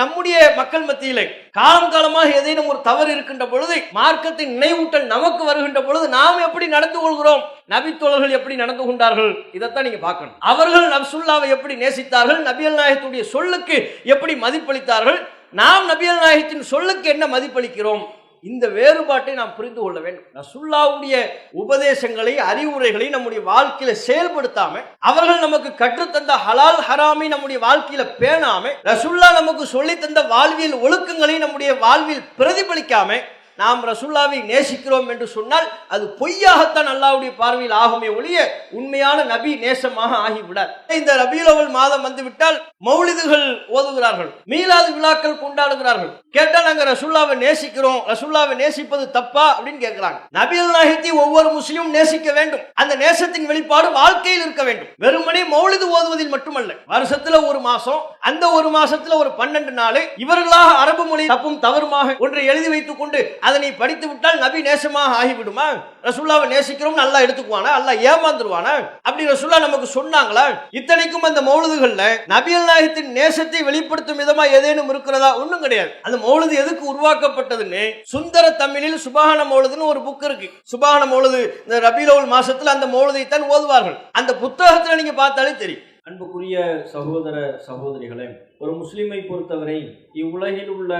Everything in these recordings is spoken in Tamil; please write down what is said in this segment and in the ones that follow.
நம்முடைய மக்கள் மத்தியில காலம் காலமாக ஏதேனும் ஒரு தவறு இருக்கின்ற பொழுது மார்க்கத்தின் நினைவூட்டல் நமக்கு வருகின்ற பொழுது நாம் எப்படி நடந்து கொள்கிறோம்? நபித்தோழர்கள் எப்படி நடந்து கொண்டார்கள்? இதைத்தான் நீங்க பார்க்கணும். அவர்கள் நப்சுல்லாவை எப்படி நேசித்தார்கள்? நபியல் நாயகத்துடைய சொல்லுக்கு எப்படி மதிப்பளித்தார்கள்? நாம் நபியல் நாயகத்தின் சொல்லுக்கு என்ன மதிப்பளிக்கிறோம்? இந்த வேறுபாட்டை நாம் புரிந்து கொள்ள வேண்டும். ரசுல்லாவுடைய உபதேசங்களை அறிவுரைகளை நம்முடைய வாழ்க்கையில செயல்படுத்தாம அவர்கள் நமக்கு கற்றுத்தந்த ஹலால் ஹராமை நம்முடைய வாழ்க்கையில பேணாம ரசுல்லா நமக்கு சொல்லி தந்த வாழ்வியல் ஒழுக்கங்களை நம்முடைய வாழ்வில் பிரதிபலிக்காம நாம் ரசுல்லாவை நேசிக்கிறோம் என்று சொன்னால் அது பொய்யாகத்தான் அல்லாவுடைய பார்வையில் ஆகுமே ஒழிய உண்மையான நபி நேசமாக ஆகிவிடார். இந்த ரபியுலவல் மாதம் வந்துவிட்டால் மௌலிதுகள் ஓதுகிறார்கள் மீளாது விழாக்கள் கொண்டாடுகிறார்கள். கேட்டால் நாங்க ரசுல்லாவை நேசிக்கிறோம் ரசுல்லாவை நேசிப்பது தப்பா அப்படின்னு கேட்கிறாங்க. நபியல் நாயகத்தை ஒவ்வொரு முஸ்லீமும் நேசிக்க வேண்டும். அந்த நேசத்தின் வெளிப்பாடு வாழ்க்கையில் இருக்க வேண்டும். வெறுமனே மௌலிது ஓதுவதில் மட்டுமல்ல வருஷத்துல ஒரு மாசம் அந்த ஒரு மாசத்துல ஒரு பன்னெண்டு நாள் இவர்களாக அரபு மொழி தப்பும் தவறுமாக ஒன்றை எழுதி வைத்துக் கொண்டு அதனை படித்து விட்டால் நபி நேசமாக ஆகிவிடுமா? ரசுல்லாவை நேசிக்கிறோம் நல்லா எடுத்துக்குவானா? நல்லா ஏமாந்துருவானா? அப்படி ரசுல்லா நமக்கு சொன்னாங்களா? இத்தனைக்கும் அந்த மௌலுதுகள்ல நபியல் நாயகத்தின் நேசத்தை வெளிப்படுத்தும் விதமா ஏதேனும் இருக்கிறதா? ஒண்ணும் கிடையாது. அந்த மௌலுது எதுக்கு உருவாக்கப்பட்டதுன்னு சுந்தர தமிழில் சுபாகன மௌலுதுன்னு ஒரு புக் இருக்கு. சுபாகன மௌலுது இந்த ரபிலோல் மாசத்துல அந்த மௌலுதை தான் ஓதுவார்கள். அந்த புத்தகத்துல நீங்க பார்த்தாலே தெரியும். அன்புக்குரிய சகோதர சகோதரிகளே ஒரு முஸ்லிமை பொறுத்தவரை இவ்வுலகில் உள்ள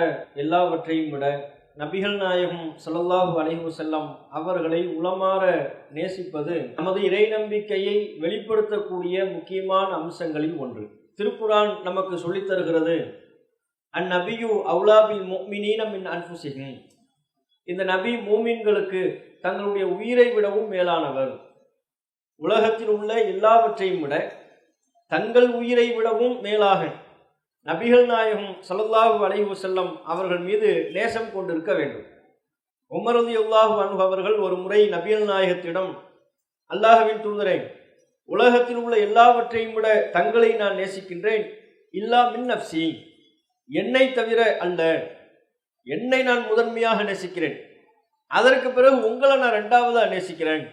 எல்லாவற்றையும் விட நபிகள் நாயகம் ஸல்லல்லாஹு அலைஹு செல்லம் அவர்களை உளமாற நேசிப்பது நமது இறை நம்பிக்கையை வெளிப்படுத்தக்கூடிய முக்கியமான அம்சங்களில் ஒன்று. திருக்குரான் நமக்கு சொல்லித் தருகிறது அந்நபியு அவுலாபில் முஃமினீன மின் அன்ஃபுசிஹிம் இந்த நபி மூமின்களுக்கு தங்களுடைய உயிரை விடவும் மேலானவர். உலகத்தில் உள்ள எல்லாவற்றையும் விட தங்கள் உயிரை விடவும் மேலாக நபிகள் நாயகம் ஸல்லல்லாஹு அலைஹு செல்லம் அவர்கள் மீது நேசம் கொண்டிருக்க வேண்டும். உமரது அல்லாஹு அன்பு அவர்கள் ஒரு முறை நபிகள் நாயகத்திடம் அல்லாஹவின் தூதரே உலகத்தில் உள்ள எல்லாவற்றையும் விட தங்களை நான் நேசிக்கின்றேன். இல்லா மின் நப்சி என்னை தவிர அல்ல. என்னை நான் முதன்மையாக நேசிக்கிறேன். அதற்கு பிறகு உங்களை நான் ரெண்டாவதாக நேசிக்கிறேன்.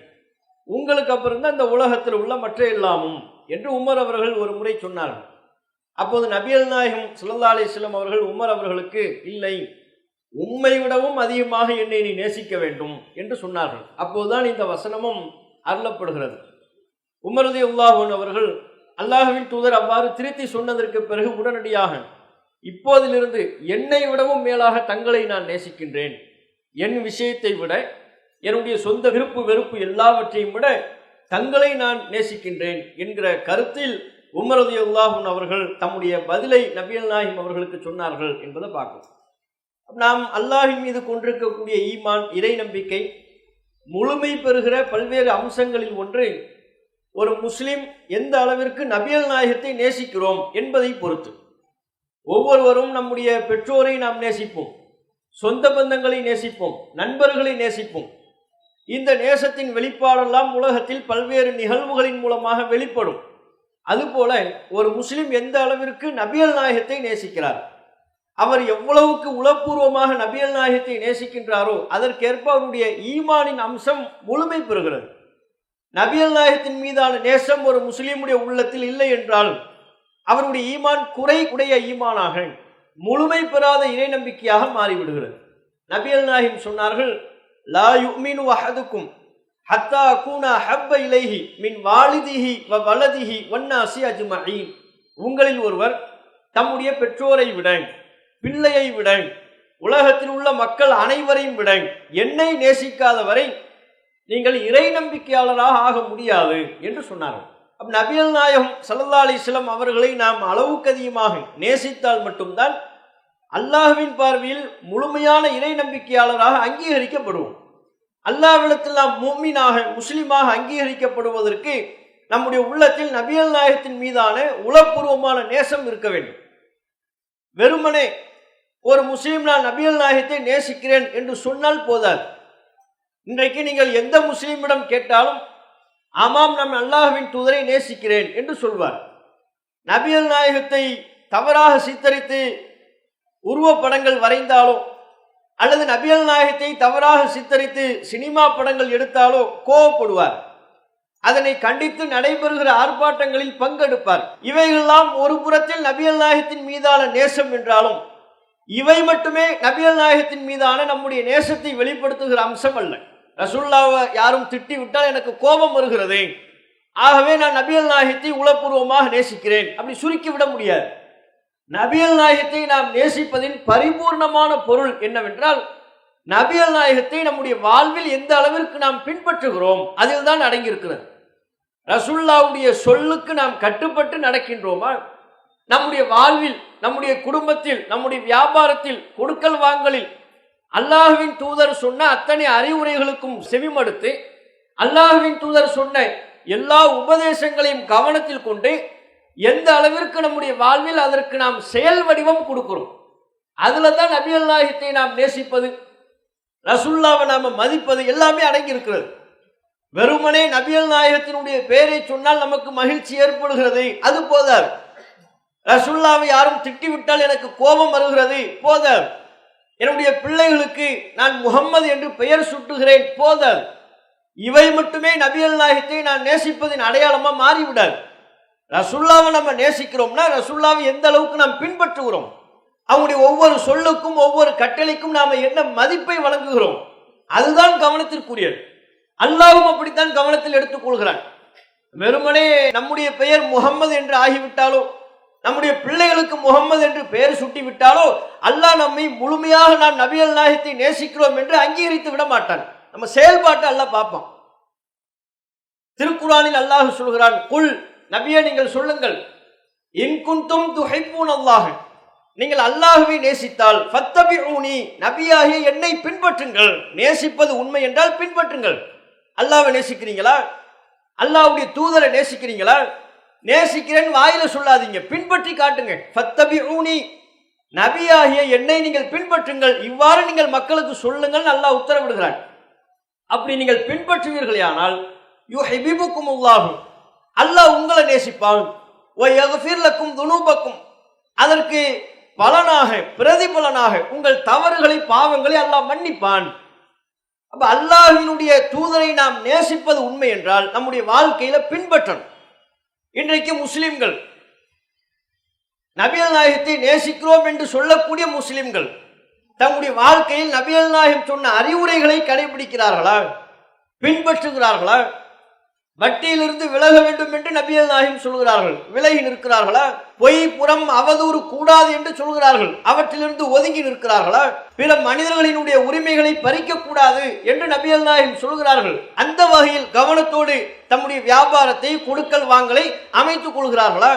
உங்களுக்கு அப்புறம் தான் இந்த உலகத்தில் உள்ள மற்ற எல்லாமும் என்று உமர் அவர்கள் ஒரு முறை சொன்னார்கள். அப்போது நபியல் நாயகம் சுல்லா அலிஸ்லம் அவர்கள் உமர் அவர்களுக்கு இல்லை உம்மை விடவும் அதிகமாக என்னை நீ நேசிக்க வேண்டும் என்று சொன்னார்கள். அப்போதுதான் இந்த வசனமும் அருளப்படுகிறது. உமரது உல்லாஹன் அவர்கள் அல்லாஹுவின் தூதர் அவ்வாறு திருத்தி சொன்னதற்கு பிறகு உடனடியாக இப்போதிலிருந்து என்னை விடவும் மேலாக தங்களை நான் நேசிக்கின்றேன். என் விஷயத்தை விட என்னுடைய சொந்த விருப்பு வெறுப்பு எல்லாவற்றையும் விட தங்களை நான் நேசிக்கின்றேன் என்கிற கருத்தில் உமரது அல்லாஹூன் அவர்கள் தம்முடைய பதிலை நபியல் நாயிம் அவர்களுக்கு சொன்னார்கள் என்பதை பார்க்கும் நாம் அல்லாஹின் மீது கொண்டிருக்கக்கூடிய ஈமான் இறை நம்பிக்கை முழுமை பெறுகிற பல்வேறு அம்சங்களில் ஒன்று ஒரு முஸ்லிம் எந்த அளவிற்கு நபியல் நாயகத்தை நேசிக்கிறோம் என்பதை பொறுத்து. ஒவ்வொருவரும் நம்முடைய பெற்றோரை நாம் நேசிப்போம் சொந்த பந்தங்களை நேசிப்போம் நண்பர்களை நேசிப்போம். இந்த நேசத்தின் வெளிப்பாடெல்லாம் உலகத்தில் பல்வேறு நிகழ்வுகளின் மூலமாக வெளிப்படும். அதுபோல ஒரு முஸ்லிம் எந்த அளவிற்கு நபியல் நாயகத்தை நேசிக்கிறார்? அவர் எவ்வளவுக்கு உளப்பூர்வமாக நபியல் நாயகத்தை நேசிக்கின்றாரோ அதற்கேற்ப அவருடைய ஈமானின் அம்சம் முழுமை பெறுகிறது. நபியல் நாயகத்தின் மீதான நேசம் ஒரு முஸ்லீமுடைய உள்ளத்தில் இல்லை என்றால் அவருடைய ஈமான் குறை உடைய ஈமானாக முழுமை பெறாத இறை நம்பிக்கையாக மாறிவிடுகிறது. நபியல் நாயகம் சொன்னார்கள் லா யுமினு அஹதுக்கும் ஹத்தா கூனா ஹப்ப இலைஹி மின் வாலிதிஹி வ வலதிஹி வன்னாசி அஜ்மஹீன் உங்களில் ஒருவர் தம்முடைய பெற்றோரை விட பிள்ளையை விட உலகத்தில் உள்ள மக்கள் அனைவரையும் விட என்னை நேசிக்காத வரை நீங்கள் இறை நம்பிக்கையாளராக ஆக முடியாது என்று சொன்னார்கள். அப் நபியல் நாயகம் சல்லா அலிஸ்லம் அவர்களை நாம் அளவுக்கு அதிகமாக நேசித்தால் மட்டும்தான் அல்லாஹுவின் பார்வையில் முழுமையான இறை நம்பிக்கையாளராக அங்கீகரிக்கப்படுவோம். அல்லாவிடத்தில் நாம் மூமீனாக முஸ்லீமாக அங்கீகரிக்கப்படுவதற்கு நம்முடைய உள்ளத்தில் நபியல் நாயகத்தின் மீதான உளப்பூர்வமான நேசம் இருக்க வேண்டும். வெறுமனே ஒரு முஸ்லீம் நான் நபியல் நாயகத்தை நேசிக்கிறேன் என்று சொன்னால் போதாது. இன்றைக்கு நீங்கள் எந்த முஸ்லீமிடம் கேட்டாலும் ஆமாம் நான் அல்லாஹுவின் தூதரை நேசிக்கிறேன் என்று சொல்வார். நபியல் நாயகத்தை தவறாக சித்தரித்து உருவப்படங்கள் வரைந்தாலும் அல்லது நபியல் நாயகத்தை தவறாக சித்தரித்து சினிமா படங்கள் எடுத்தாலோ கோவப்படுவார். அதனை கண்டித்து நடைபெறுகிற ஆர்ப்பாட்டங்களில் பங்கெடுப்பார். இவைகளெல்லாம் ஒரு புறத்தில் நபியல் நாயகத்தின் மீதான நேசம் என்றாலும் இவை மட்டுமே நபிகள் நாயகத்தின் மீதான நம்முடைய நேசத்தை வெளிப்படுத்துகிற அம்சம் அல்ல. ரசுல்லாவை யாரும் திட்டி விட்டால் எனக்கு கோபம் வருகிறது. ஆகவே நான் நபிகள் நாயகத்தை உளப்பூர்வமாக நேசிக்கிறேன். அப்படி சுருக்கி விட முடியாது. நபியல் நாயகத்தை நாம் நேசிப்பதின் பரிபூர்ணமான பொருள் என்னவென்றால் நபியல் நாயகத்தை நம்முடைய வாழ்வில் எந்த அளவிற்கு நாம் பின்பற்றுகிறோம் அதில் தான் அடங்கியிருக்கிறது. ரசுல்லாவுடைய சொல்லுக்கு நாம் கட்டுப்பட்டு நடக்கின்றோமா? நம்முடைய வாழ்வில் நம்முடைய குடும்பத்தில் நம்முடைய வியாபாரத்தில் கொடுக்கல் வாங்கலில் அல்லாஹுவின் தூதர் சொன்ன அத்தனை அறிவுரைகளுக்கும் செவிமடுத்து அல்லாஹுவின் தூதர் சொன்ன எல்லா உபதேசங்களையும் கவனத்தில் கொண்டு எந்த அளவிற்கு நம்முடைய வாழ்வில் அதற்கு நாம் செயல் வடிவம் கொடுக்கிறோம்? அதுல தான் நபி நாம் நேசிப்பது ரசுல்லாவை நாம் மதிப்பது எல்லாமே அடங்கி இருக்கிறது வெறுமனே நபியல் நாயகத்தினுடைய பெயரை சொன்னால் நமக்கு மகிழ்ச்சி ஏற்படுகிறது அது போதாது. ரசுல்லாவை யாரும் திட்டிவிட்டால் எனக்கு கோபம் வருகிறது போதாது. என்னுடைய பிள்ளைகளுக்கு நான் முகம்மது என்று பெயர் சுட்டுகிறேன் போதாது. இவை மட்டுமே நபியல் நாயகத்தை நான் நேசிப்பதின் அடையாளமாக மாறிவிடாது. ரசுல்லாவை நம்ம நேசிக்கிறோம்னா ரசுல்லாவை எந்த அளவுக்கு நாம் பின்பற்றுகிறோம்? அவங்களுடைய ஒவ்வொரு சொல்லுக்கும் ஒவ்வொரு கட்டளைக்கும் நாம என்ன மதிப்பை வழங்குகிறோம்? அதுதான் கவனத்திற்குரியது. அல்லாவும் அப்படித்தான் கவனத்தில் எடுத்துக்கொள்கிறான் வெறுமனே நம்முடைய பெயர் முகம்மது என்று ஆகிவிட்டாலோ நம்முடைய பிள்ளைகளுக்கு முகம்மது என்று பெயர் சுட்டி விட்டாலோ அல்லாஹ் நம்மை முழுமையாக நாம் நபியல் நாயகத்தை நேசிக்கிறோம் என்று அங்கீகரித்து விட மாட்டான். நம்ம செயல்பாட்டை அல்லாஹ் பார்ப்போம் திருக்குறானில் அல்லாஹ் சொல்கிறான் குல் நபியே நீங்கள் சொல்லுங்கள். இன்குந்தும் துஹைப்பூன் அல்லாஹ். நீங்கள் அல்லாஹுவை நேசித்தால் ஃபத்தபி ஊனி நபியாகிய என்னை பின்பற்றுங்கள். நேசிப்பது உண்மை என்றால் பின்பற்றுங்கள். அல்லாவை நேசிக்கிறீங்களா? அல்லாவுடைய தூதரை நேசிக்கிறீங்களா? நேசிக்கிறேன் வாயில சொல்லாதீங்க. பின்பற்றி காட்டுங்க. ஃபத்தபி ஊனி நபியாகிய என்னை நீங்கள் பின்பற்றுங்கள். இவ்வாறு நீங்கள் மக்களுக்கு சொல்லுங்கள் அல்லாஹ் உத்தரவிடுகிறான். அப்படி நீங்கள் பின்பற்றுவீர்களானால் யூ ஹிபிபுக்கும் உல்லாகும் அல்லாஹ் உங்களை நேசிப்பான். ஒய் துனூபக்கும். அதற்கு பலனாக பிரதிபலனாக உங்கள் தவறுகளை பாவங்களை அல்லாஹ் மன்னிப்பான். அப்ப அல்லாஹினுடைய தூதரை நாம் நேசிப்பது உண்மை என்றால் நம்முடைய வாழ்க்கையில பின்பற்றணும். இன்றைக்கு முஸ்லிம்கள் நபியல் நாயகத்தை நேசிக்கிறோம் என்று சொல்லக்கூடிய முஸ்லிம்கள் தங்களுடைய வாழ்க்கையில் நபியல் நாயகம் சொன்ன அறிவுரைகளை கடைபிடிக்கிறார்களா? பின்பற்றுகிறார்களா? வட்டியிலிருந்து விலக வேண்டும் என்று நபியல் நாயகம் சொல்கிறார்கள். விலகி நிற்கிறார்களா? பொய் புறம் அவதூறு கூடாது என்று சொல்கிறார்கள். அவற்றிலிருந்து ஒதுங்கி நிற்கிறார்களா? பிற மனிதர்களினுடைய உரிமைகளை பறிக்க கூடாது என்று நபியல் நாயகம் சொல்கிறார்கள். அந்த வகையில் கவனத்தோடு தம்முடைய வியாபாரத்தை கொடுக்கல் வாங்கலை அமைத்துக் கொள்கிறார்களா?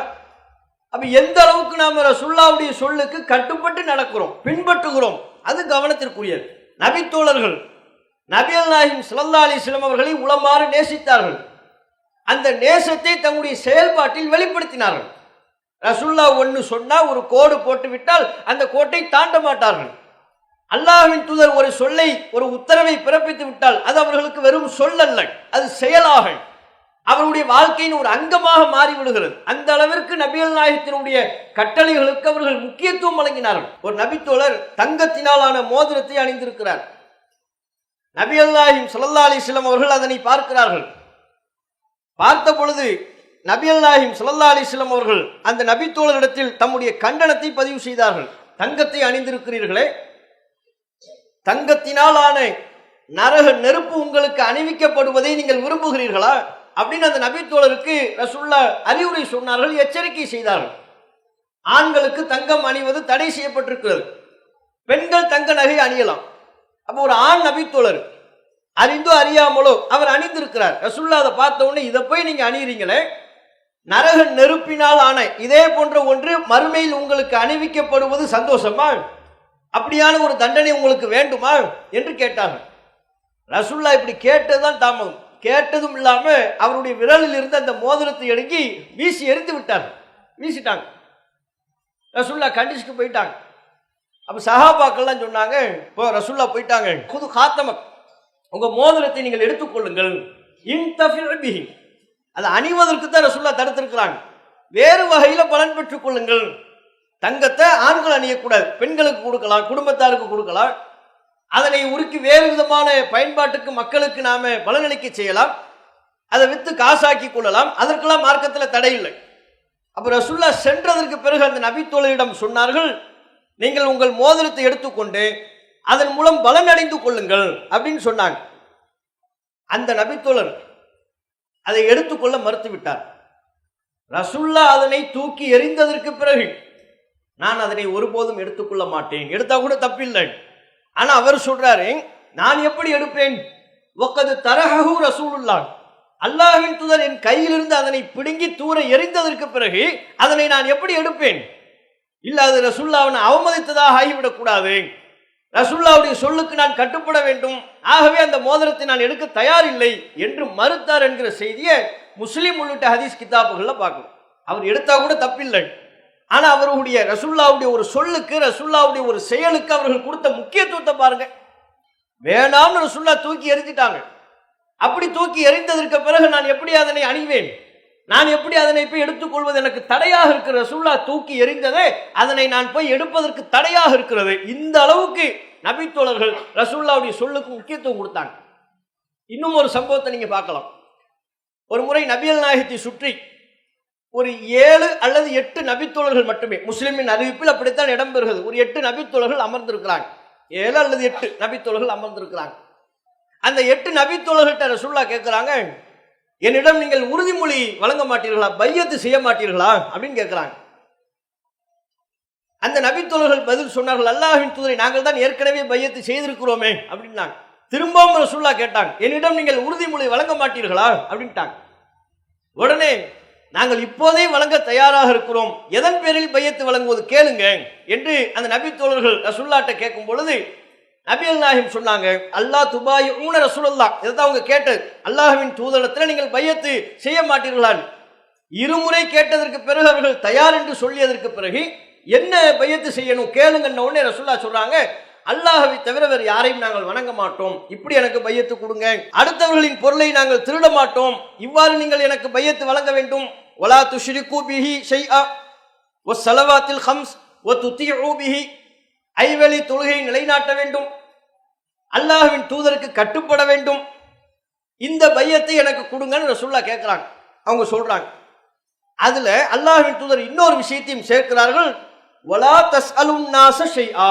அப்ப எந்த அளவுக்கு நாம ரசுல்லாவுடைய சொல்லுக்கு கட்டுப்பட்டு நடக்கிறோம் பின்பற்றுகிறோம்? அது கவனத்திற்குரியது. நபித்தோழர்கள் நபியல் நாயகம் சிலந்தாலி சிலம் அவர்களை உளமாறு நேசித்தார்கள். அந்த நேசத்தை தங்களுடைய செயல்பாட்டில் வெளிப்படுத்தினார்கள். ரசுல்லா ஒன்று சொன்னால் ஒரு கோடு போட்டு விட்டால் அந்த கோட்டை தாண்ட மாட்டார்கள். அல்லாஹின் தூதர் ஒரு சொல்லை ஒரு உத்தரவை பிறப்பித்து விட்டால் அது அவர்களுக்கு வெறும் சொல்லல்ல அது செயலாக அவருடைய வாழ்க்கையின் ஒரு அங்கமாக மாறிவிடுகிறது அந்த அளவிற்கு நபிகள் நாயகத்தினுடைய கட்டளைகளுக்கு அவர்கள் முக்கியத்துவம் வழங்கினார்கள். ஒரு நபித்தோழர் தங்கத்தினாலான மோதிரத்தை அணிந்திருக்கிறார். நபிகள் நாயகம் சுல்லா அலைஹி அவர்கள் அதனை பார்க்கிறார்கள். பார்த்த பொழுது நபியல் அல்லாஹிம் சுல்லா அலிஸ்லம் அவர்கள் அந்த நபித்தோழரிடத்தில் தம்முடைய கண்டனத்தை பதிவு செய்தார்கள். தங்கத்தை அணிந்திருக்கிறீர்களே. தங்கத்தினால் ஆன நரக நெருப்பு உங்களுக்கு அணிவிக்கப்படுவதை நீங்கள் விரும்புகிறீர்களா? அப்படின்னு அந்த நபித்தோழருக்கு ரசுல்லா அறிவுரை சொன்னார்கள் எச்சரிக்கை செய்தார்கள். ஆண்களுக்கு தங்கம் அணிவது தடை செய்யப்பட்டிருக்கிறது. பெண்கள் தங்க நகை அணியலாம். அப்போ ஒரு ஆண் நபித்தோழர் அறிந்தோ அறியாமலோ அவர் அணிந்திருக்கிறார். ரசுல்லா அதை பார்த்த உடனே இதை போய் நீங்க அணியிறீங்களே? நரக நெருப்பினால் ஆன இதே போன்ற ஒன்று மறுமையில் உங்களுக்கு அணிவிக்கப்படுவது சந்தோஷமா? அப்படியான ஒரு தண்டனை உங்களுக்கு வேண்டுமா? என்று கேட்டாங்க ரசுல்லா இப்படி கேட்டதுதான் தாமதம். கேட்டதும் இல்லாம அவருடைய விரலில் இருந்து அந்த மோதிரத்தை எடுக்கி வீசி எரிந்து விட்டாங்க வீசிட்டாங்க. ரசுல்லா கண்டிச்சுட்டு போயிட்டாங்க. அப்ப சஹாபாக்கள்லாம் சொன்னாங்க இப்போ ரசுல்லா போயிட்டாங்க. புது காத்தமக். உங்க மோதிரத்தை நீங்கள் எடுத்துக்கொள்ளுங்கள். இன்தஃபிர் அதை அணிவதற்கு தான் ரசுல்லா தடுத்திருக்கிறாங்க. வேறு வகையில பலன் பெற்றுக் கொள்ளுங்கள். தங்கத்தை ஆண்கள் அணியக்கூடாது பெண்களுக்கு கொடுக்கலாம் குடும்பத்தாருக்கு கொடுக்கலாம். அதனை உருக்கி வேறு விதமான பயன்பாட்டுக்கு மக்களுக்கு நாம பலனளிக்க செய்யலாம். அதை வித்து காசாக்கி கொள்ளலாம். அதற்கெல்லாம் மார்க்கத்தில் தடை இல்லை. அப்ப ரசுல்லா சென்றதற்கு பிறகு அந்த நபித்தோழரிடம் சொன்னார்கள் நீங்கள் உங்கள் மோதிரத்தை எடுத்துக்கொண்டு அதன் மூலம் பலன் அடைந்து கொள்ளுங்கள் அப்படின்னு சொன்னாங்க. அந்த நபித்தோழர் அதை எடுத்துக்கொள்ள மறுத்து விட்டார் ரசுல்லா அதனை தூக்கி எறிந்ததற்கு பிறகு நான் அதனை ஒருபோதும் எடுத்துக்கொள்ள மாட்டேன். எடுத்தா கூட தப்பில்லை. ஆனா அவர் சொல்றாரு நான் எப்படி எடுப்பேன்? ஒக்கது தரஹு ரசூலுல்லா அல்லாஹ்வின் தூதர் என் கையிலிருந்து அதனை பிடுங்கி தூர எரிந்ததற்கு பிறகு அதனை நான் எப்படி எடுப்பேன்? இல்ல அது ரசுல்லாவை அவமதித்ததாக ஆகிவிடக் கூடாது. ரசுல்லாவுடைய சொல்லுக்கு நான் கட்டுப்பட வேண்டும். ஆகவே அந்த மோதிரத்தை நான் எடுக்க தயாரில்லை என்று மறுத்தார் என்கிற செய்தியை முஸ்லீம் உள்ளிட்ட ஹதீஸ் கிதாபுகளில் பார்க்கணும். அவர் எடுத்தா கூட தப்பில்லை. ஆனால் அவருடைய ரசுல்லாவுடைய ஒரு சொல்லுக்கு ரசுல்லாவுடைய ஒரு செயலுக்கு அவர்கள் கொடுத்த முக்கியத்துவத்தை பாருங்க. வேணாம்னு ரசுல்லா தூக்கி எறிஞ்சிட்டாங்க. அப்படி தூக்கி எறிந்ததற்கு பிறகு நான் எப்படி அதனை அணிவேன்? நான் எப்படி அதனை போய் எடுத்துக்கொள்வது? எனக்கு தடையாக இருக்கிற ரசுல்லா தூக்கி எறிந்ததே அதனை நான் போய் எடுப்பதற்கு தடையாக இருக்கிறது. இந்த அளவுக்கு நபித்தோழர்கள் ரசுல்லாவுடைய சொல்லுக்கு முக்கியத்துவம் கொடுத்தாங்க. இன்னும் ஒரு சம்பவத்தை நீங்க பார்க்கலாம். ஒரு முறை நபியல் நாயகத்தை சுற்றி ஒரு ஏழு அல்லது எட்டு நபித்தோழர்கள் மட்டுமே முஸ்லிமின் அறிவிப்பில் அப்படித்தான் இடம்பெறுகிறது ஒரு எட்டு நபித்தோழர்கள் அமர்ந்திருக்கிறாங்க. ஏழு அல்லது எட்டு நபித்தோழர்கள் அமர்ந்திருக்கிறாங்க. அந்த எட்டு நபித்தோழர்கள்ட்ட ரசுல்லா கேட்குறாங்க என்னிடம் நீங்கள் உறுதிமொழி வழங்க மாட்டீர்களா? பையத்து செய்ய மாட்டீர்களா? அப்படின்னு கேட்கிறாங்க. அந்த நபித்தோழர்கள் பதில் சொன்னார்கள் அல்லாஹின் தூதரை நாங்கள் தான் ஏற்கனவே பையத்து செய்திருக்கிறோமே அப்படின்னாங்க. திரும்பவும் ரசுல்லா கேட்டாங்க என்னிடம் நீங்கள் உறுதிமொழி வழங்க மாட்டீர்களா? அப்படின்ட்டாங்க. உடனே நாங்கள் இப்போதே வழங்க தயாராக இருக்கிறோம். எதன் பேரில் பையத்து வழங்குவது? கேளுங்க என்று அந்த நபித்தோழர்கள் ரசுல்லாட்டை ரசுல்லாட்ட கேட்கும் பொழுது நபி அல்லாஹிம் சொன்னாங்க அல்லாஹ் துபாய் ஊன இதை தான் அவங்க கேட்டது அல்லாஹுவின் தூதரத்தில் நீங்கள் பையத்து செய்ய மாட்டீர்களான்? இருமுறை கேட்டதற்கு பிறகு அவர்கள் தயார் என்று சொல்லியதற்கு பிறகு என்ன பையத்து செய்யணும்? கேளுங்கன்ன உடனே ரசுல்லா சொல்றாங்க அல்லாஹவை தவிர வேறு யாரையும் நாங்கள் வணங்க மாட்டோம். இப்படி எனக்கு பையத்து கொடுங்க. அடுத்தவர்களின் பொருளை நாங்கள் திருட மாட்டோம். இவ்வாறு நீங்கள் எனக்கு பையத்து வழங்க வேண்டும். ஒலா துஷ்ரிகு கூபிஹி செய்யா ஒ சலவாத்தில் ஹம்ஸ் ஒ துத்திய ஊபிஹி ஐவழி தொழுகை நிலைநாட்ட வேண்டும். அல்லாஹுவின் தூதருக்கு கட்டுப்பட வேண்டும். இந்த பையத்தை எனக்கு கொடுங்கன்னு ரசுல்லா கேட்குறாங்க அவங்க சொல்றாங்க. அதுல அல்லாஹ்வின் தூதர் இன்னொரு விஷயத்தையும் சேர்க்கிறார்கள். வலா தஸ் அலும் நாச ஷைஆ.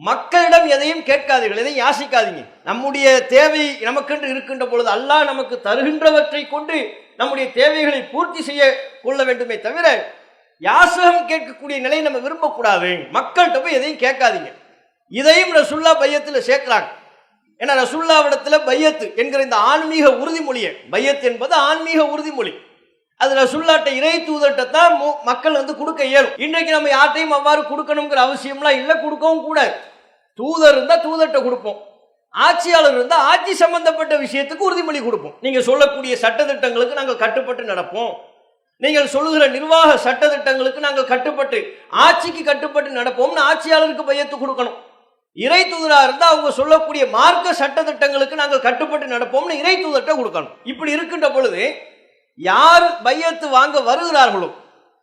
மக்களிடம் எதையும் கேட்காதீர்கள் எதையும் யாசிக்காதீங்க. நம்முடைய தேவை நமக்கென்று இருக்கின்ற பொழுது அல்லாஹ் நமக்கு தருகின்றவற்றை கொண்டு நம்முடைய தேவைகளை பூர்த்தி செய்ய கொள்ள வேண்டுமே தவிர யாசகம் கேட்கக்கூடிய நிலையை நம்ம விரும்பக்கூடாது. மக்கள்கிட்ட போய் எதையும் கேட்காதீங்க. இதையும் ரசுல்லா பையத்தில் சேர்க்கிறாங்க. ஏன்னா ரசுல்லாவிடத்தில் பையத்து என்கிற இந்த ஆன்மீக உறுதிமொழியை பையத் என்பது ஆன்மீக உறுதிமொழி. அது ரசுல்லாட்ட இறை தூதர்கிட்ட தான் மக்கள் வந்து கொடுக்க இயலும். இன்றைக்கு நம்ம யார்ட்டையும் அவ்வாறு கொடுக்கணுங்கிற அவசியம்லாம் இல்லை கொடுக்கவும் கூடாது. தூதர் இருந்தால் தூதர்கிட்ட கொடுப்போம். ஆட்சியாளர் இருந்தால் ஆட்சி சம்பந்தப்பட்ட விஷயத்துக்கு உறுதிமொழி கொடுப்போம். நீங்கள் சொல்லக்கூடிய சட்டத்திட்டங்களுக்கு நாங்கள் கட்டுப்பட்டு நடப்போம். நீங்கள் சொல்லுகிற நிர்வாக சட்டத்திட்டங்களுக்கு நாங்கள் கட்டுப்பட்டு ஆட்சிக்கு கட்டுப்பட்டு நடப்போம்னு ஆட்சியாளருக்கு பையத்து கொடுக்கணும். இறை தூதராக இருந்தால் அவங்க சொல்லக்கூடிய மார்க்க சட்டத்திட்டங்களுக்கு நாங்கள் கட்டுப்பட்டு நடப்போம்னு இறை தூதர்கிட்ட கொடுக்கணும். இப்படி இருக்கின்ற பொழுது யார் பையத்து வாங்க வருகிறார்களோ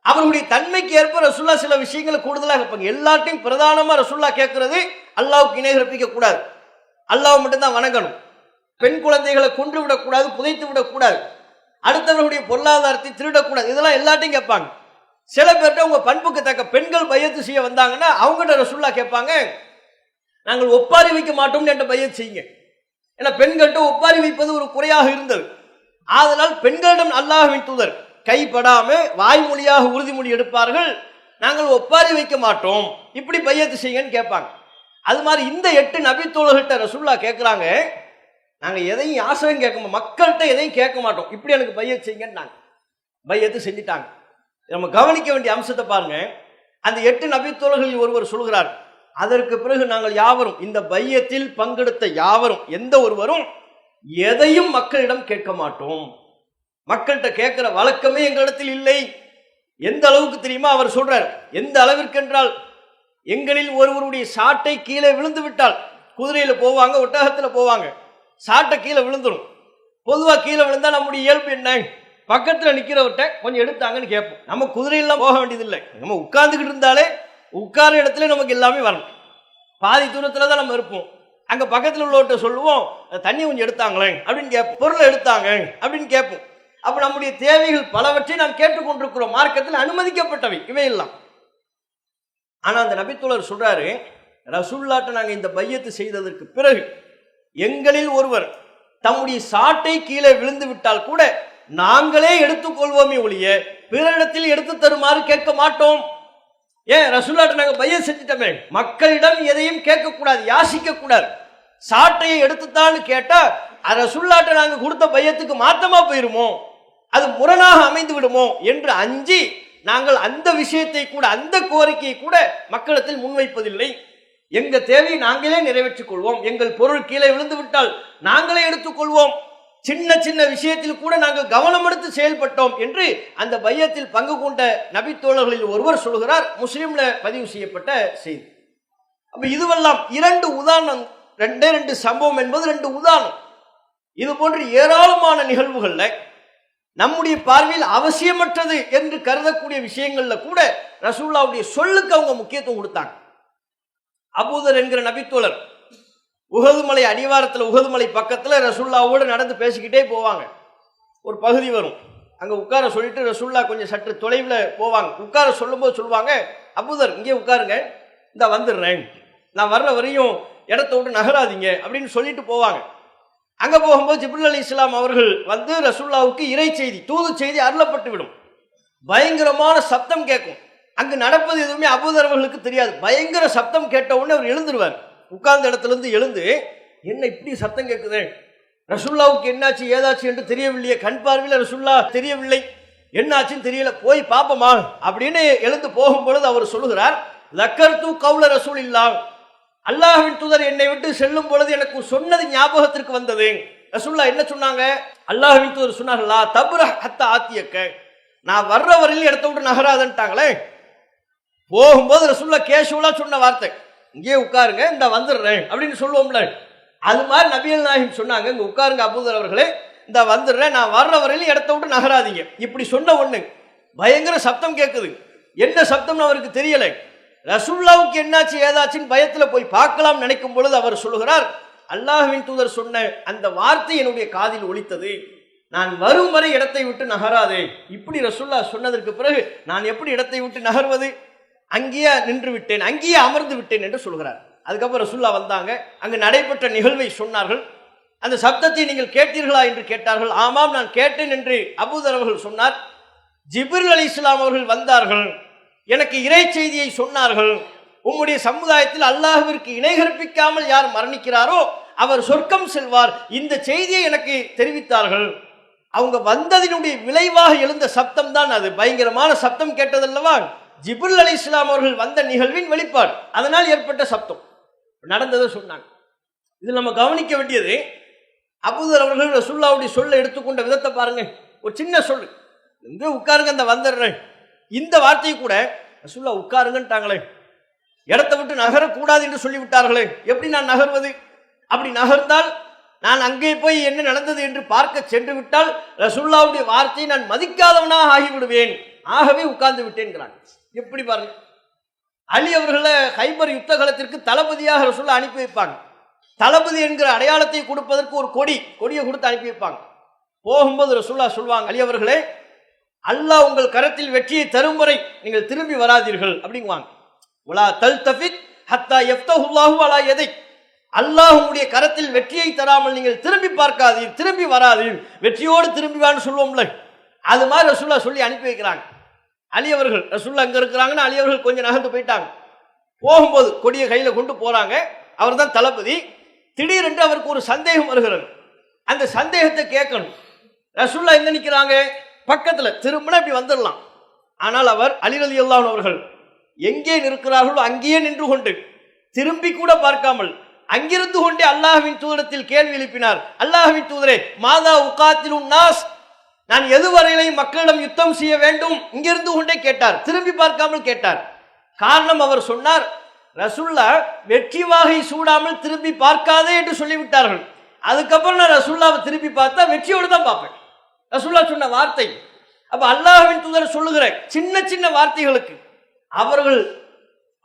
அவர்களுடைய தன்மைக்கு ஏற்ப ரசுல்லா சில விஷயங்களை கூடுதலாக கேட்பாங்க எல்லாத்தையும் பிரதானமாக ரசுல்லா கேட்கறது அல்லாவுக்கு இணைகற்பிக்க கூடாது. அல்லாஹ் மட்டும்தான் வணங்கணும். பெண் குழந்தைகளை கொன்று விடக்கூடாது புதைத்து விடக்கூடாது. அடுத்தவர்களுடைய பொருளாதாரத்தை திருடக்கூடாது. இதெல்லாம் எல்லாத்தையும் கேட்பாங்க. சில பேர்கிட்ட உங்க பண்புக்கு தக்க பெண்கள் பையத்து செய்ய வந்தாங்கன்னா அவங்ககிட்ட ரசுல்லா கேட்பாங்க. நாங்கள் ஒப்பாரி வைக்க மாட்டோம்னு என்ற பையத்து செய்யுங்க. ஏன்னா பெண்கள்கிட்ட ஒப்பாரி வைப்பது ஒரு குறையாக இருந்தது. ஆதலால் பெண்களிடம் அல்லாஹ்வின் தூதர் கைப்படாம வாய்மொழியாக உறுதிமொழி எடுப்பார்கள். நாங்கள் ஒப்பாரி வைக்க மாட்டோம். இப்படி பையத்து செய்யுங்கன்னு கேட்பாங்க. அது மாதிரி இந்த எட்டு நபித்தோழர்கள்ட்ட ரசுல்லா கேட்குறாங்க. நாங்கள் எதையும் யாசகம் கேட்க மக்கள்கிட்ட எதையும் கேட்க மாட்டோம். இப்படி எனக்கு பையத்து செய்யுங்கன்னாங்க பையத்து செஞ்சிட்டாங்க? நம்ம கவனிக்க வேண்டிய அம்சத்தை பாருங்க. அந்த எட்டு நபித்தோழர்களில் ஒருவர் சொல்கிறார் அதற்கு பிறகு நாங்கள் யாவரும் இந்த பையத்தில் பங்கெடுத்த யாவரும் எந்த ஒருவரும் எதையும் மக்களிடம் கேட்க மாட்டோம். மக்கள்கிட்ட கேட்கிற வழக்கமே எங்களிடத்தில் இல்லை. எந்த அளவுக்கு தெரியுமா? அவர் சொல்றார் எந்த அளவிற்கு என்றால் எங்களில் ஒருவருடைய சாட்டை கீழே விழுந்து விட்டால் குதிரையில போவாங்க ஒட்டகத்துல போவாங்க. சாட்டை கீழே விழுந்துடும் பொதுவாக கீழே விழுந்தா நம்முடைய இயல்பு என்ன? பக்கத்தில் நிற்கிறவர்கிட்ட கொஞ்சம் எடுத்தாங்கன்னு கேட்போம். நம்ம குதிரையெல்லாம் போக வேண்டியதில்லை. நம்ம உட்கார்ந்துக்கிட்டு இருந்தாலே உட்கார இடத்துல நமக்கு எல்லாமே வரணும். பாதி தூரத்தில் தான் நம்ம இருப்போம். அங்கே பக்கத்தில் உள்ளவர்கிட்ட சொல்லுவோம் தண்ணி கொஞ்சம் எடுத்தாங்களே அப்படின்னு கேட்போம். பொருளை எடுத்தாங்க அப்படின்னு கேட்போம். அப்போ நம்முடைய தேவைகள் பலவற்றை நாம் கேட்டுக்கொண்டிருக்கிறோம் மார்க்கத்தில் அனுமதிக்கப்பட்டவை. இவையெல்லாம் ஆனால் அந்த நபித்தோழர் சொல்கிறாரு ரசூல்லாட்ட நாங்கள் இந்த பையத்து செய்ததற்கு பிறகு எங்களில் ஒருவர் தம்முடைய சாட்டை கீழே விழுந்து விட்டால் கூட நாங்களே எடுத்துக்கொள்வோமே ஒழிய பிறரிடத்தில் எடுத்து தருமாறு கேட்க மாட்டோம். ஏன்? ரசூல்லாட்ட நாங்கள் பையன் செஞ்சிட்டோமே. மக்களிடம் எதையும் கேட்கக்கூடாது யாசிக்க கூடாது. சாட்டையை எடுத்துத்தான்னு கேட்டால் அது ரசூல்லாட்ட நாங்கள் கொடுத்த பையத்துக்கு மாத்தமா போயிருமோ? அது முரணாக அமைந்து விடுமோ? என்று அஞ்சி நாங்கள் அந்த விஷயத்தை கூட அந்த கோரிக்கையை கூட மக்களிடத்தில் முன்வைப்பதில்லை. எங்க தேவையை நாங்களே நிறைவேற்றிக் கொள்வோம் எங்கள் பொருள் கீழே விழுந்து விட்டால் நாங்களே எடுத்துக்கொள்வோம். சின்ன சின்ன விஷயத்தில் கூட நாங்கள் கவனம் எடுத்து செயல்பட்டோம் என்று அந்த பையத்தில் பங்கு கொண்ட நபித்தோழர்களில் ஒருவர் சொல்கிறார். முஸ்லீம்ல பதிவு செய்யப்பட்ட செய்தி. அப்ப இதுவெல்லாம் இரண்டு உதாரணம் ரெண்டே ரெண்டு சம்பவம் என்பது ரெண்டு உதாரணம். இது போன்று ஏராளமான நிகழ்வுகள்ல நம்முடைய பார்வையில் அவசியமற்றது என்று கருதக்கூடிய விஷயங்கள்ல கூட ரசூல்லாவுடைய சொல்லுக்கு அவங்க முக்கியத்துவம் கொடுத்தாங்க. அபூதர் என்கிற நபித்தோழர் உகதுமலை அடிவாரத்தில் உகதுமலை பக்கத்தில் ரசுல்லாவோடு நடந்து பேசிக்கிட்டே போவாங்க. ஒரு பகுதி வரும். அங்கே உட்கார சொல்லிட்டு ரசுல்லா கொஞ்சம் சற்று தொலைவில் போவாங்க. உட்கார சொல்லும்போது சொல்லுவாங்க அபூதர் இங்கே உட்காருங்க. இந்த வந்துடுறேன். நான் வர்ற வரையும் இடத்த விட்டு நகராதீங்க. அப்படின்னு சொல்லிட்டு போவாங்க. அங்கே போகும்போது ஜிப்ரில் அலி இஸ்லாம் அவர்கள் வந்து ரசுல்லாவுக்கு இறை செய்தி தூது செய்தி அருளப்பட்டு விடும். பயங்கரமான சப்தம் கேட்கும். அங்கு நடப்பது எதுவுமே அபூதர் அவர்களுக்கு தெரியாது. பயங்கர சப்தம் கேட்ட உடனே அவர் எழுந்துருவார். உட்கார்ந்த இடத்துல இருந்து எழுந்து என்ன இப்படி சத்தம் கேட்குது? ரசுல்லாவுக்கு என்னாச்சு ஏதாச்சு என்று தெரியவில்லையே. கண் பார்வையில் ரசுல்லா தெரியவில்லை. என்னாச்சுன்னு தெரியல. போய் பார்ப்போமா அப்படின்னு எழுந்து போகும் பொழுது அவர் சொல்லுகிறார் லக்கர் தூ கவுல ரசூல் இல்லா அல்லாஹின் தூதர் என்னை விட்டு செல்லும் பொழுது எனக்கு சொன்னது ஞாபகத்திற்கு வந்தது. ரசுல்லா என்ன சொன்னாங்க? அல்லாஹின் தூதர் சொன்னார்களா தபுர ஹத்த ஆத்தியக்க. நான் வர்ற வரையிலும் இடத்த விட்டு நகராதன்ட்டாங்களே. போகும்போது ரசுல்லா கேஷுவலாக சொன்ன வார்த்தை. இங்கே உட்காருங்க இந்த வந்துடுறேன் அப்படின்னு சொல்லுவோம்ல. அது மாதிரி நபியல் நாயகம் சொன்னாங்க. இங்கே உட்காருங்க அபூதர் அவர்களே. இந்த வந்துடுறேன். நான் வர்ற வரையிலும் இடத்த விட்டு நகராதீங்க. இப்படி சொன்ன ஒன்று பயங்கர சப்தம் கேட்குது என்ன சப்தம்னு அவருக்கு தெரியலை. ரசுல்லாவுக்கு என்னாச்சு ஏதாச்சுன்னு பயத்தில் போய் பார்க்கலாம் நினைக்கும் பொழுது அவர் சொல்லுகிறார் அல்லாஹுவின் தூதர் சொன்ன அந்த வார்த்தை என்னுடைய காதில் ஒலித்தது. நான் வரும் வரை இடத்தை விட்டு நகராதே. இப்படி ரசுல்லா சொன்னதற்கு பிறகு நான் எப்படி இடத்தை விட்டு நகர்வது? அங்கேயே நின்று விட்டேன் அங்கேயே அமர்ந்து விட்டேன் என்று சொல்கிறார். அதுக்கப்புறம் ரசுல்லா வந்தாங்க. அங்கு நடைபெற்ற நிகழ்வை சொன்னார்கள். அந்த சப்தத்தை நீங்கள் கேட்டீர்களா என்று கேட்டார்கள். ஆமாம் நான் கேட்டேன் என்று அபூதர் அவர்கள் சொன்னார். ஜிபிர் அலி இஸ்லாம் அவர்கள் வந்தார்கள். எனக்கு இறை செய்தியை சொன்னார்கள். உம்முடைய சமுதாயத்தில் அல்லாஹுவிற்கு இணை கற்பிக்காமல் யார் மரணிக்கிறாரோ அவர் சொர்க்கம் செல்வார். இந்த செய்தியை எனக்கு தெரிவித்தார்கள். அவங்க வந்ததினுடைய விளைவாக எழுந்த சப்தம் தான் அது. பயங்கரமான சப்தம் கேட்டதல்லவா? ஜிபுல் அலி இஸ்லாம் அவர்கள் வந்த நிகழ்வின் வெளிப்பாடு. அதனால் ஏற்பட்ட சப்தம். நடந்ததை சொன்னாங்க. இது நம்ம கவனிக்க வேண்டியது அபுதர் அவர்கள் ரசுல்லாவுடைய சொல்ல எடுத்துக்கொண்ட விதத்தை பாருங்க. ஒரு சின்ன சொல்லு எங்கே உட்காருங்க அந்த வந்துடுறேன். இந்த வார்த்தையை கூட ரசுல்லா உட்காருங்கன்ட்டாங்களே. இடத்தை விட்டு நகரக்கூடாது என்று சொல்லிவிட்டார்களே. எப்படி நான் நகர்வது? அப்படி நகர்ந்தால் நான் அங்கே போய் என்ன நடந்தது என்று பார்க்க சென்று விட்டால் ரசுல்லாவுடைய வார்த்தையை நான் மதிக்காதவனாக ஆகிவிடுவேன். ஆகவே உட்கார்ந்து விட்டேன்கிறான். எப்படி பாருங்க? அலி அவர்களை ஹைபர் யுத்த காலத்திற்கு தளபதியாக ரசுல்லா அனுப்பி வைப்பாங்க. தளபதி என்கிற அடையாளத்தை கொடுப்பதற்கு ஒரு கொடி கொடியை கொடுத்து அனுப்பி வைப்பாங்க. போகும்போது ரசுல்லா சொல்லுவாங்க அலி அவர்களே அல்லாஹ் உங்கள் கரத்தில் வெற்றியை தரும் வரை நீங்கள் திரும்பி வராதீர்கள் அப்படிங்குவாங்க. உலா தல் தஃபித் ஹத்தா எஃப்தஹுல்லாஹு அலா எதை அல்லாஹ் உங்களுடைய கரத்தில் வெற்றியை தராமல் நீங்கள் திரும்பி பார்க்காதீர் திரும்பி வராதீர் வெற்றியோடு திரும்பி வான்னு சொல்லுவோம்ல அது மாதிரி ரசூல்லா சொல்லி அனுப்பி வைக்கிறாங்க. அலியவர்கள் ரசுல்லா அங்கே இருக்கிறாங்கன்னு அலி கொஞ்சம் நகர்ந்து போயிட்டாங்க. போகும்போது கொடியை கையில் கொண்டு போகிறாங்க அவர் தான் தளபதி. திடீரென்று அவருக்கு ஒரு சந்தேகம் வருகிறது. அந்த சந்தேகத்தை கேட்கணும். ரசுல்லா எங்க நிற்கிறாங்க பக்கத்தில். திரும்பினா இப்படி வந்துடலாம். ஆனால் அவர் அலிரலி அல்லாஹ் அவர்கள் எங்கே நிற்கிறார்களோ அங்கேயே நின்று கொண்டு திரும்பி கூட பார்க்காமல் அங்கிருந்து கொண்டே அல்லாஹ்வின் தூதரத்தில் கேள்வி எழுப்பினார். அல்லாஹ்வின் தூதரே மாதா உகாத்திலும் நாஸ் நான் எதுவரையிலே மக்களிடம் யுத்தம் செய்ய வேண்டும். இங்கிருந்து கொண்டே கேட்டார். திரும்பி பார்க்காமல் கேட்டார். காரணம் அவர் சொன்னார் ரசுல்லா வெற்றி வாகை சூடாமல் திரும்பி பார்க்காதே என்று சொல்லிவிட்டார்கள். அதுக்கப்புறம் நான் ரசுல்லாவை திரும்பி பார்த்தா வெற்றியோடு தான் பார்ப்பேன். ரசுல்லா சொன்ன வார்த்தை. அப்ப அல்லாஹ்வின் தூதர் சொல்லுகிற சின்ன சின்ன வார்த்தைகளுக்கு அவர்கள்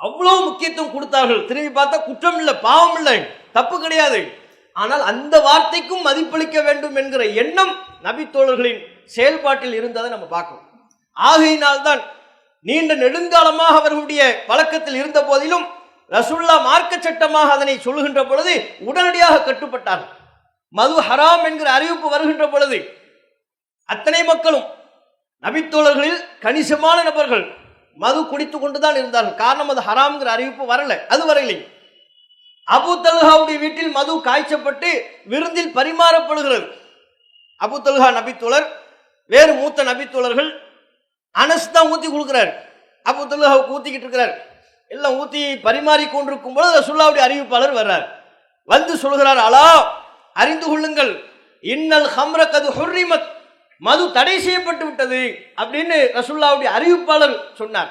அவ்வளவு முக்கியத்துவம் கொடுத்தார்கள். திரும்பி பார்த்தா குற்றம் இல்லை பாவம் இல்லை தப்பு கிடையாது. ஆனால் அந்த வார்த்தைக்கும் மதிப்பளிக்க வேண்டும் என்கிற எண்ணம் நபி தோழர்களின் செயல்பாட்டில் இருந்ததை நம்ம பார்க்கணும். ஆகையினால்தான் நீண்ட நெடுங்காலமாக அவர்களுடைய பழக்கத்தில் இருந்த போதிலும் ரசுல்லா மார்க்க சட்டமாக அதனை சொல்லுகின்ற பொழுது உடனடியாக கட்டுப்பட்டார்கள். மது ஹராம் என்கிற அறிவிப்பு வருகின்ற பொழுது அத்தனை மக்களும் நபித்தோழர்களில் கணிசமான நபர்கள் மது குடித்து கொண்டுதான் இருந்தார்கள். காரணம் அது ஹராம்ங்கிற அறிவிப்பு வரல. அது வரலை. அபு தல்ஹாவுடைய வீட்டில் மது காய்ச்சப்பட்டு விருந்தில் பரிமாறப்படுகிறது. அபு தல்ஹா நபித்தோழர் வேறு மூத்த நபித்தோழர்கள் அனஸ் தான் ஊற்றி கொடுக்குறாரு. அப்போ தல்ஹாவுக்கு ஊற்றிக்கிட்டு இருக்கிறார். எல்லாம் ஊற்றி பரிமாறி கொண்டிருக்கும் பொழுது ரசுல்லாவுடைய அறிவிப்பாளர் வர்றார். வந்து சொல்கிறார் அலா அறிந்து கொள்ளுங்கள். இன்னல் ஹம்ரக் அது ஹுர்ரிமத். மது தடை செய்யப்பட்டு விட்டது. அப்படின்னு ரசுல்லாவுடைய அறிவிப்பாளர் சொன்னார்.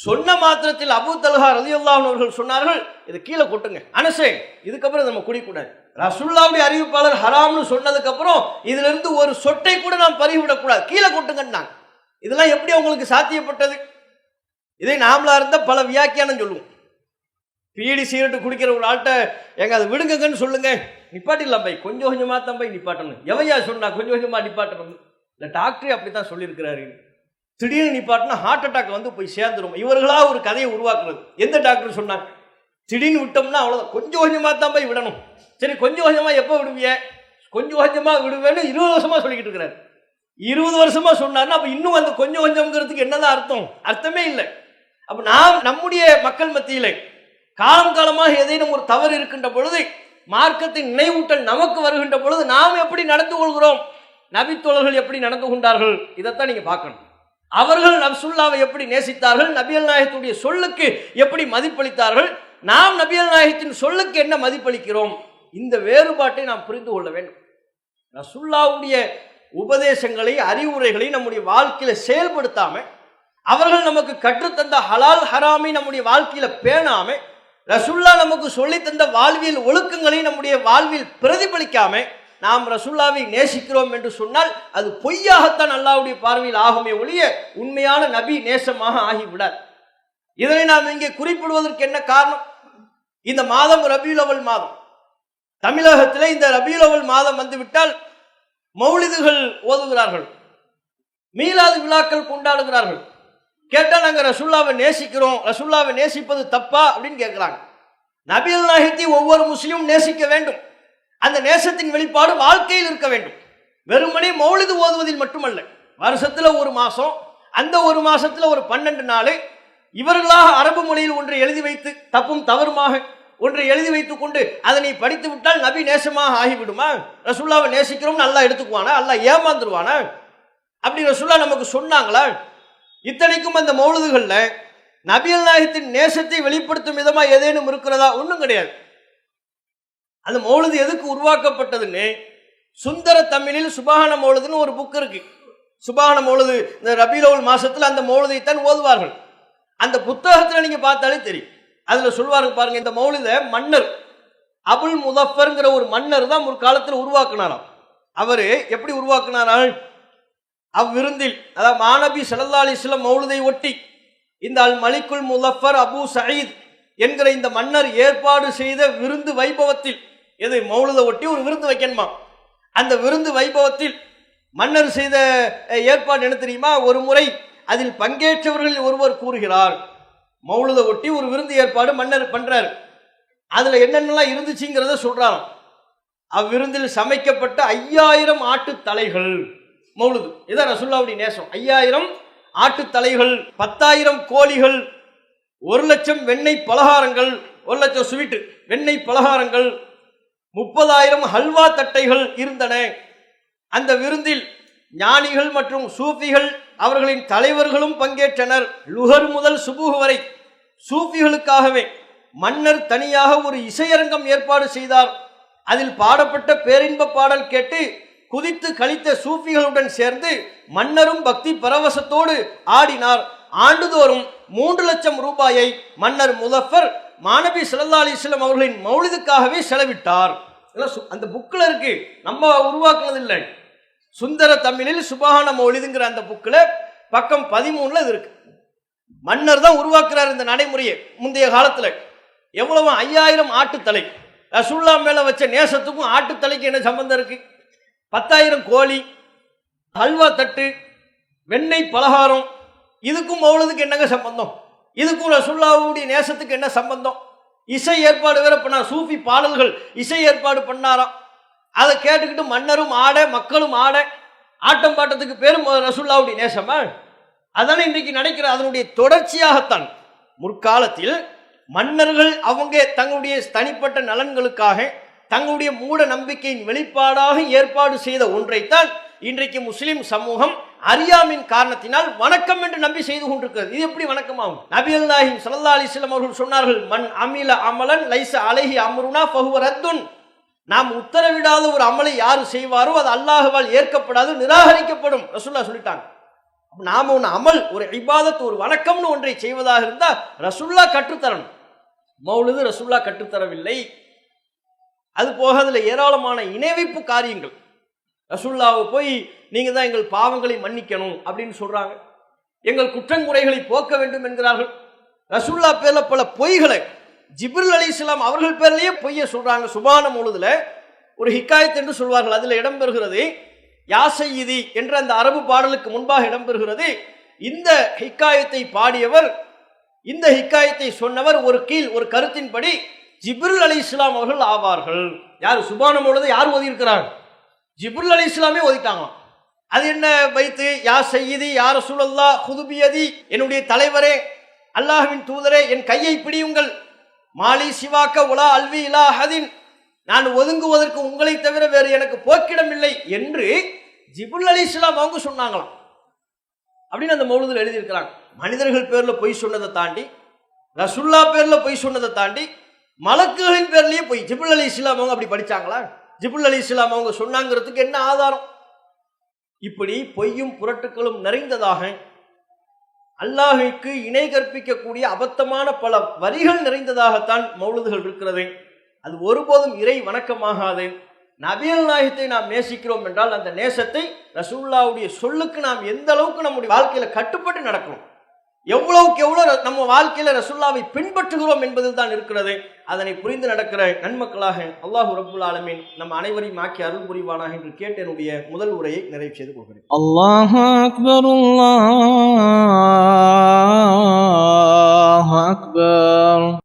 சொன்ன மாத்திரத்தில் அபு தல்ஹா ரலியல்லாஹு அவர்கள் சொன்னார்கள் இதை கீழே கொட்டுங்க. அனசே இதுக்கப்புறம் நம்ம குடிக்கூடாது. ரசுல்லாவுடைய அறிவிப்பாளர் ஹராம்னு சொன்னதுக்கு அப்புறம் இதுல இருந்து ஒரு சொட்டை கூட நாம் பறிவிடக்கூடாது கீழே கொட்டுங்கன்னாங்க. இதெல்லாம் எப்படி உங்களுக்கு சாத்தியப்பட்டது? இதை நாமளா இருந்தால் பல வியாக்கியானம் சொல்லுவோம். பீடி சிகரெட்டு குடிக்கிற ஒரு ஆள்கிட்ட எங்க அதை விடுங்கன்னு சொல்லுங்க. நிப்பாட்டிடலாம் பை கொஞ்சம் கொஞ்சமா தான் பை நிப்பாட்டணும். எவையா சொன்னா கொஞ்சம் கொஞ்சமா நிப்பாட்டணும். இந்த டாக்டரே அப்படித்தான் சொல்லியிருக்கிறாரு. திடீர்னு நிப்பாட்டினா ஹார்ட் அட்டாக் வந்து போய் சேர்ந்துடும் இவர்களாக ஒரு கதையை உருவாக்குறது. எந்த டாக்டர் சொன்னாங்க? திடீர்னு விட்டோம்னா அவ்வளோதான் கொஞ்சம் கொஞ்சமாக தான் போய் விடணும். சரி கொஞ்சம் கொஞ்சமாக எப்போ விடுவிய? கொஞ்சம் கொஞ்சமாக விடுவேன்னு இருபது வருஷமாக சொல்லிக்கிட்டு இருக்கிறார். இருபது வருஷமாக சொன்னார்னா அப்போ இன்னும் அந்த கொஞ்சம் கொஞ்சம்ங்கிறதுக்கு என்னதான் அர்த்தம்? அர்த்தமே இல்லை. அப்போ நாம் நம்முடைய மக்கள் மத்தியில் காலம் காலமாக ஏதேனும் ஒரு தவறு இருக்கின்ற பொழுது மார்க்கத்தின் நினைவூட்டல் நமக்கு வருகின்ற பொழுது நாம் எப்படி நடந்து கொள்கிறோம்? நபித்தோழர்கள் எப்படி நடந்து கொண்டார்கள்? இதைத்தான் நீங்கள் பார்க்கணும். அவர்கள் நப்சுல்லாவை எப்படி நேசித்தார்கள்? நபியல் நாயகத்துடைய சொல்லுக்கு எப்படி மதிப்பளித்தார்கள்? நாம் நபியல் நாயகத்தின் சொல்லுக்கு என்ன மதிப்பளிக்கிறோம்? இந்த வேறுபாட்டை நாம் புரிந்து கொள்ள வேண்டும். ரசுல்லாவுடைய உபதேசங்களை அறிவுரைகளை நம்முடைய வாழ்க்கையில செயல்படுத்தாம அவர்கள் நமக்கு கற்றுத்தந்த ஹலால் ஹராமை நம்முடைய வாழ்க்கையில பேணாம ரசுல்லா நமக்கு சொல்லித் தந்த வாழ்வியல் ஒழுக்கங்களை நம்முடைய வாழ்வில் பிரதிபலிக்காமல் நாம் ரசுல்லாவை நேசிக்கிறோம் என்று சொன்னால் அது பொய்யாகத்தான் அல்லாவுடைய பார்வையில் ஆகுமே ஒழிய உண்மையான நபி நேசமாக ஆகிவிடார். இதனை நாம் இங்கே குறிப்பிடுவதற்கு என்ன காரணம்? இந்த மாதம் ரபியுலவல் மாதம். தமிழகத்தில் இந்த ரபியுலவல் மாதம் வந்துவிட்டால் மௌலிதுகள் ஓதுகிறார்கள். மீளாது விழாக்கள் கொண்டாடுகிறார்கள். கேட்டால் நாங்கள் ரசுல்லாவை நேசிக்கிறோம் ரசுல்லாவை நேசிப்பது தப்பா அப்படின்னு கேட்குறாங்க. நபிகள் நாயகத்தை ஒவ்வொரு முஸ்லீமும் நேசிக்க வேண்டும். அந்த நேசத்தின் வெளிப்பாடு வாழ்க்கையில் இருக்க வேண்டும். வெறுமனே மௌலிது ஓதுவதில் மட்டுமல்ல வருஷத்தில் ஒரு மாதம் அந்த ஒரு மாதத்தில் ஒரு பன்னெண்டு நாள் இவர்களாக அரபு மொழியில் ஒன்றை எழுதி வைத்து தப்பும் தவறுமாக ஒன்றை எழுதி வைத்துக் கொண்டு அதனை படித்து விட்டால் நபி நேசமாக ஆகிவிடுமா? ரசுல்லாவை நேசிக்கிறோம் நல்லா எடுத்துக்குவானா? நல்லா ஏமாந்துருவானா? அப்படி ரசுல்லா நமக்கு சொன்னாங்களா? இத்தனைக்கும் அந்த மௌலுதுகள்ல நபியல் நாயகத்தின் நேசத்தை வெளிப்படுத்தும் விதமாக ஏதேனும் இருக்கிறதா? ஒன்றும் கிடையாது. அந்த மௌலது எதுக்கு உருவாக்கப்பட்டதுன்னு? சுந்தர தமிழில் சுபான மௌலுதுன்னு ஒரு புக் இருக்கு. சுபான மௌலுது இந்த ரபிலோல் மாசத்துல அந்த மௌலுதைத்தான் ஓதுவார்கள். அந்த புத்தகத்துல நீங்க பார்த்தாலே தெரியும். அதுல சொல்வாருங்க பாருங்க இந்த மௌலித மன்னர் அபுல் முதஃபர்ங்கிற ஒரு மன்னர் தான் ஒரு காலத்தில் உருவாக்குனாராம். அவர் எப்படி உருவாக்குனாரால் அவ்விருந்தில் அதாவது மாநபி ஸல்லல்லாஹு அலிஸ்லம் மௌலுதை ஒட்டி இந்த அல் மலிக்குல் முலஃபர் அபு சயீத் என்கிற இந்த மன்னர் ஏற்பாடு செய்த விருந்து வைபவத்தில் எது மௌலுதை ஒட்டி ஒரு விருந்து வைக்கணுமா? அந்த விருந்து வைபவத்தில் மன்னர் செய்த ஏற்பாடு என்ன தெரியுமா? ஒரு முறை அதில் பங்கேற்றவர்களில் ஒருவர் கூறுகிறார். மௌலுதை ஒட்டி ஒரு விருந்து ஏற்பாடு மன்னர் பண்றாரு. அதுல என்னென்னலாம் இருந்துச்சுங்கிறத சொல்றாராம். அவ்விருந்தில் சமைக்கப்பட்ட ஐயாயிரம் ஆட்டு தலைகள். மௌலுது இதான் ரசுல்லாவுடைய நேசம். ஐயாயிரம் ஆட்டு தலைகள் பத்தாயிரம் கோழிகள் ஒரு லட்சம் வெண்ணெய் பலகாரங்கள் ஒரு லட்சம் ஸ்வீட்டு வெண்ணெய் பலகாரங்கள் முப்பதாயிரம் ஹல்வா தட்டைகள் இருந்தன. அந்த விருந்தில் ஞானிகள் மற்றும் சூஃபிகள் அவர்களின் தலைவர்களும் பங்கேற்றனர். லுகர் முதல் சுபுகு வரை சூஃபிகளுக்காகவே மன்னர் தனியாக ஒரு இசையரங்கம் ஏற்பாடு செய்தார். அதில் பாடப்பட்ட பேரின்ப பாடல் கேட்டு குதித்து கழித்த சூஃபிகளுடன் சேர்ந்து மன்னரும் பக்தி பரவசத்தோடு ஆடினார். ஆண்டுதோறும் மூன்று லட்சம் ரூபாயை மன்னர் முதஃபர் மாணவி ஸல்லல்லாஹு அலைஹி வஸல்லம் அவர்களின் மௌலிதுக்காகவே செலவிட்டார். சு- அந்த புக்கில் இருக்கு. நம்ம உருவாக்குனது இல்லை சுந்தர தமிழில் சுபகான மௌலிதுங்கிற அந்த புக்கில் பக்கம் பதிமூணில் இது இருக்கு. மன்னர் தான் உருவாக்குறார் இந்த நடைமுறையை முந்தைய காலத்தில். எவ்வளவு ஐயாயிரம் ஆட்டுத்தலை. ரசுல்லா மேலே வச்ச நேசத்துக்கும் ஆட்டுத்தலைக்கு என்ன சம்பந்தம் இருக்கு? பத்தாயிரம் கோழி ஹல்வா தட்டு வெண்ணெய் பலகாரம் இதுக்கும் மௌலதுக்கு என்னங்க சம்பந்தம்? இதுக்கு ரசுல்லாவுடைய நேசத்துக்கு என்ன சம்பந்தம்? இசை ஏற்பாடு வேற பண்ணார் சூஃபி பாடல்கள் இசை ஏற்பாடு பண்ணாராம். அதை கேட்டுக்கிட்டு மன்னரும் ஆட மக்களும் ஆட ஆட்டம் பாட்டத்துக்கு பேரும் ரசுல்லாவுடைய நேசமா? அதானே இன்றைக்கு நடக்கிற அதனுடைய தொடர்ச்சியாகத்தான். முற்காலத்தில் மன்னர்கள் அவங்க தங்களுடைய தனிப்பட்ட நலன்களுக்காக தங்களுடைய மூட நம்பிக்கையின் வெளிப்பாடாக ஏற்பாடு செய்த ஒன்றைத்தான் இன்றைக்கு முஸ்லிம் சமூகம் அறியாமின் காரணத்தினால் வணக்கம் என்று நம்பி செய்து கொண்டிருக்கிறது. இது எப்படி வணக்கமாகும்? நபி அல்லாஹிம் சல்லா அலிஸ்லாம் அவர்கள் சொன்னார்கள் மண் அமில அமலன் லைச அலைஹி அமருனா பகுவரத்துன் நாம் உத்தரவிடாத ஒரு அமலை யார் செய்வாரோ அது அல்லாஹவால் ஏற்கப்படாது நிராகரிக்கப்படும். ரசுல்லா சொல்லிட்டாங்க. நாம் ஒன்று அமல் ஒரு இபாதத் ஒரு வணக்கம்னு ஒன்றை செய்வதாக இருந்தால் ரசுல்லா கற்றுத்தரணும். மௌலுது ரசுல்லா கற்றுத்தரவில்லை. அது போக அதில் ஏராளமான இணைவைப்பு காரியங்கள். ரசுல்லாவை போய் நீங்கள் தான் எங்கள் பாவங்களை மன்னிக்கணும் அப்படின்னு சொல்கிறாங்க எங்கள் குற்றங்குறைகளை போக்க வேண்டும் என்கிறார்கள். ரசுல்லா பேரில் பல பொய்களை ஜிப்ரில் அலி இஸ்லாம் அவர்கள் பேர்லேயே பொய்யை சொல்கிறாங்க சுபான முழுதில் ஒரு ஹிக்காயத் என்று சொல்வார்கள். அதில் இடம்பெறுகிறது யாசையிதி என்ற அந்த அரபு பாடலுக்கு முன்பாக இடம்பெறுகிறது இந்த ஹிக்காயத்தை பாடியவர் இந்த ஹிக்காயத்தை சொன்னவர் ஒரு கீழ் ஒரு கருத்தின்படி ஜிப்ருல் அலி இஸ்லாம் அவர்கள் ஆவார்கள். யார்? சுபானம் பொழுது யார் ஓதியிருக்கிறார்? ஜிபுல் அலி இஸ்லாமே ஒதுக்கிட்டாங்களாம். அது என்ன வைத்து யா செய்யுதி யார் சுழல்லா குதுபியதி என்னுடைய தலைவரே அல்லாஹுவின் தூதரே என் கையை பிடியுங்கள். மாலி சிவாக்க உலா அல்வி இலா ஹதின். நான் ஒதுங்குவதற்கு உங்களை தவிர வேறு எனக்கு போக்கிடம் இல்லை என்று ஜிபுல் அலி இஸ்லாம் அவங்க சொன்னாங்களாம். அப்படின்னு அந்த மௌலுதில் எழுதியிருக்கிறாங்க. மனிதர்கள் பேரில் பொய் சொன்னதை தாண்டி ரசுல்லா பேரில் பொய் சொன்னதை தாண்டி மலக்குகளின் பேர்லேயே பொய் ஜிபுல் அலி இஸ்லாம் அவங்க அப்படி படிச்சாங்களா? ஜிபுல் அலி இஸ்லாம் அவங்க சொன்னாங்கிறதுக்கு என்ன ஆதாரம்? இப்படி பொய்யும் புரட்டுக்களும் நிறைந்ததாக அல்லாஹுக்கு இணை கற்பிக்கக்கூடிய அபத்தமான பல வரிகள் நிறைந்ததாகத்தான் மௌலதுகள் இருக்கிறது. அது ஒருபோதும் இறை வணக்கமாகாது. நபியல் நாயகத்தை நாம் நேசிக்கிறோம் என்றால் அந்த நேசத்தை ரசூல்லாவுடைய சொல்லுக்கு நாம் எந்த அளவுக்கு நம்முடைய வாழ்க்கையில் கட்டுப்பட்டு நடக்கணும்? எவ்வளவுக்கு எவ்வளோ நம்ம வாழ்க்கையில் ரசுல்லாவை பின்பற்றுகிறோம் என்பதில் தான் இருக்கிறது. அதனை புரிந்து நடக்கிற நன்மக்களாக அல்லாஹு ரபுல் ஆலமின் நம்ம அனைவரையும் ஆக்கி அருள் புரிவானாக என்று கேட்டு என்னுடைய முதல் உரையை நிறைவு செய்து கொள்கிறேன். அல்லாஹ் அக்பர் அக்பர்